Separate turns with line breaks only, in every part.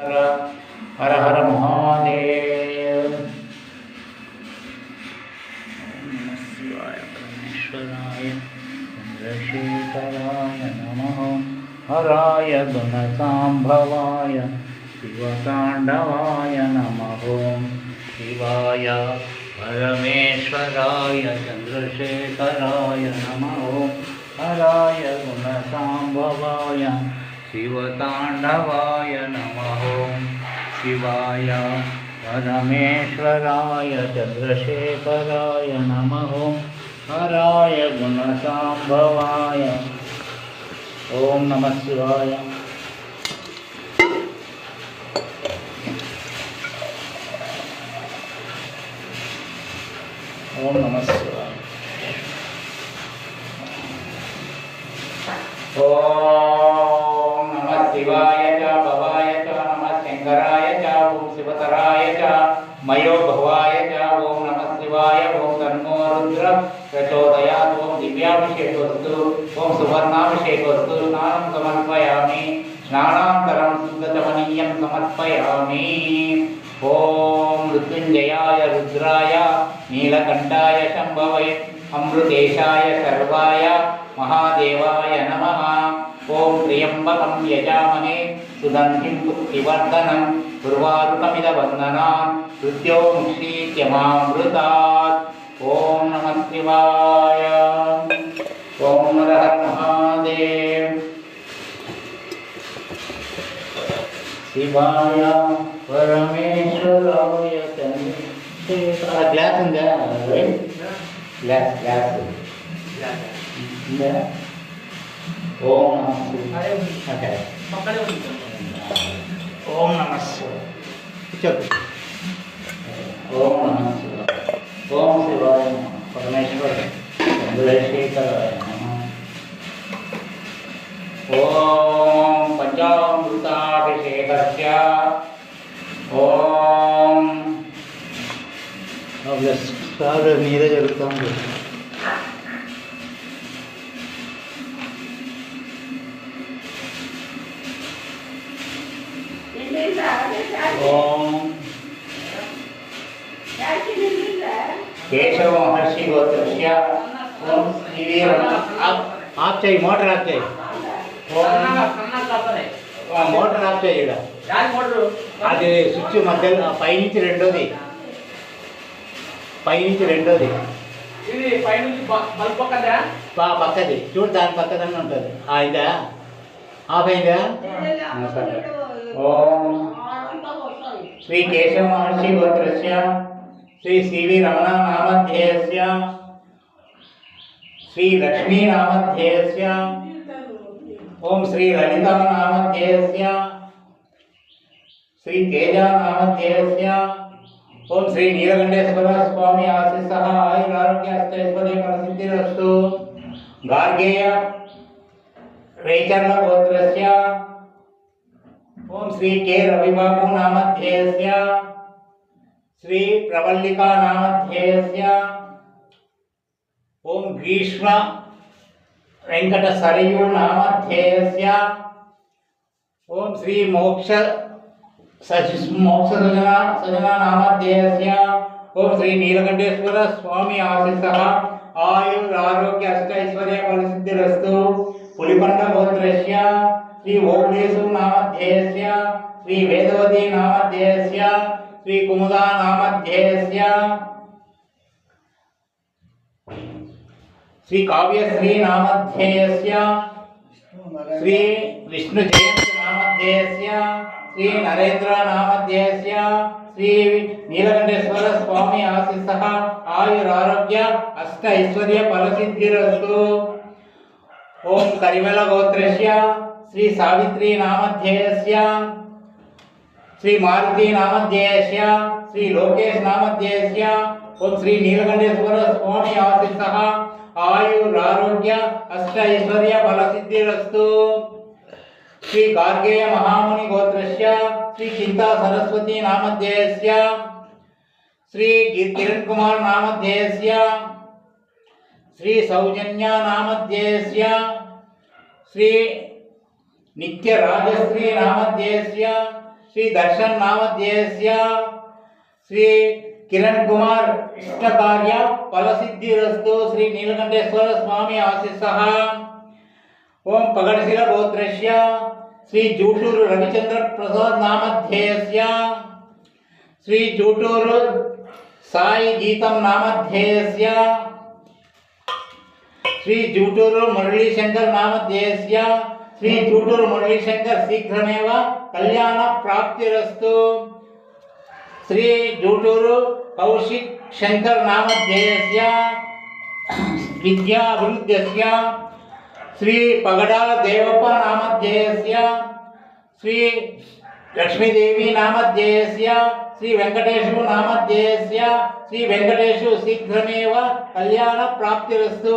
हर हर महादेव। शिवाय परमेश्वराय चन्द्रशेखराय नमः। हराय गुणसाम्भवाय शिवताण्डवाय नमः। शिवाय परमेश्वराय चन्द्रशेखराय नमः। हराय गुणसाम्भवाय शिवताण्डवाय नमः शिवाय परमेश्वराय चन्द्रशेखराय नमः हराय गुणसाम्भवाय। ॐ नमः शिवाय। नमः शिवाय। नमः शिवाय च भवाय च नमः शङ्कराय च ॐ शिवतराय च मयो भवाय च ॐ नमः शिवाय ॐ तन्नो रुद्र प्रचोदयात् ॐ दिव्याभिषेकोऽस्तु ॐ सुवर्णाभिषेकोऽस्तु स्नानं समर्पयामि स्नानान्तरं शुद्धचमनीयं समर्पयामि ॐ मृत्युञ्जयाय रुद्राय नीलकण्ठाय शम्भवे अमृतेशाय सर्वाय महादेवाय नमः ॐ त्र्यम्बकं यजामहे सुगन्धिं पुष्टिवर्धनं कुर्वारुकमिदवन्दनान् हृद्योमुक्षीत्यमामृतात् ॐ नमः शिवाय ॐ नरः महादेव शिवाय परमेश्वराय तन्मे ग्लास् ग्लास् ग्लास् గ్లాస్ ఉందా ఓం నమ శివాయ ఓకే ఓం నమ శివాయ చెప్పు ఓం నమ శివాయ ఓం శివాయ నమః. పరమేశ్వర చంద్రశేఖరాయ నమః ॐ ఓం కేశవ మహర్షి గోత్రస్య ఓం శ్రీ ఆప్ చేయి మోటార్ ఆప్ చేయి మోటార్ ఆఫ్ చేయి ఈడ. అది స్విచ్ మధ్యలో పైనుంచి రెండోది. పైనుంచి రెండోది.
ఇది పైనుంచి పక్కదా?
పా పక్కది. చూడు దాని పక్కదనే ఉంటుంది. ఆ ఇదా? ఆఫ్ అయిందా? సరే. श्री केशव महर्षि गोत्रस्य श्री सी वी रमणा नाम श्री लक्ष्मी नामध्येयस्य ओम श्री ललिता नामध्येयस्य श्री तेजा नामध्येयस्य ओम श्री नीलकंठेश्वर स्वामी आशीष आयुरारोग्यास्तैश्वर्य प्रसिद्धिरस्तु गार्गेय रेचर्णगोत्रस्य ओम श्री के रविबाबू नाम श्री प्रवल्लिका नाम ओम ग्रीष्म वेंकट सरयू नाम ओम श्री मोक्ष सजना ओम श्री नीलकंठेश्वर स्वामी आशीषः। आयुर आरोग्य अष्ट ऐश्वर्य फल पुलिपंड నామధ్యేయస్య శ్రీ వేదవతి నామధ్యేయస్య శ్రీ కుముదా నామధ్యేయస్య శ్రీ కావ్యశ్రీ నామధ్యేయస్య శ్రీ విష్ణు జయంతి నామధ్యేయస్య శ్రీ నరేంద్ర నామధ్యేయస్య శ్రీ నీలకంఠేశ్వర స్వామి ఆశిస్స ఆయురారోగ్య అష్ట ఐశ్వర్య ఫలసిద్ధిరస్తు ఓం కరిమల గోత్రస్య శ్రీ సావిత్రి श्री सावित्री श्रीसावित्रीनामध्येयस्यां, श्रीमारुतीनामध्येयस्यां, श्रीलोकेशनामध्येयस्यां ओम श्री नीलकंडेश्वर स्वामी आशीष आयुरारोग्य अष्ट ऐश्वर्य फल सिद्धिस्तु श्री गार्गेय महामुनि गोत्र श्री चिंता सरस्वती नाम श्री किरण कुमार नाम श्री सौजन्या नाम श्री नित्य राजश्री नामध्येयस्य श्री दर्शन नामध्येयस्य श्री किरण कुमार इष्ट कार्य फल सिद्धि रस्तु श्री नीलकंठेश्वर स्वामी आशीष। ओम पगड़शील गोत्रस्य श्री जूटूर रविचंद्र प्रसाद नामध्येयस्य श्री जूटूर साई गीतम नामध्येयस्य श्री जूटूर मुरलीशंकर नामध्येयस्य శ్రీ చూటూరు మురళీశంకర్ శీఘ్రమేవ కళ్యాణ ప్రాప్తిరస్తు. శ్రీ జూటూరు కౌశిక్ శంకర్ నామధ్యేయస్య విద్యాభివృద్ధ్యస్య. శ్రీ పగడాల దేవప్ప నామధ్యేయస్య శ్రీ లక్ష్మీదేవి నామధ్యేయస్య శ్రీ వెంకటేశు నామధ్యేయస్య శ్రీ వెంకటేశు శీఘ్రమేవ కళ్యాణ ప్రాప్తిరస్తు.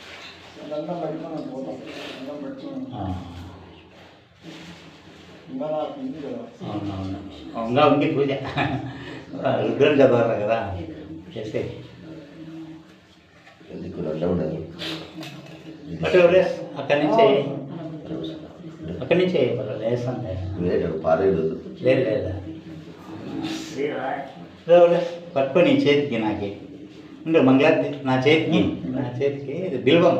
దండం పెట్టుకున్నాం పోతాం. పెట్టుకున్నాం
అవునవును. ఇంకా ఉంది పూజ. రుద్రం చదవాలి కదా. చేస్తే.
ఎందుకు ఉండదు?
అక్కడి నుంచి. అక్కడి నుంచి లేస్తాను
వేరే పారేడు
లేదు లేదా. ఎవరేస్ పట్టుకొని చేతికి నాకి. ఉండు మంగళ నా చేతికి నా చేతికి ఇది బిల్వం.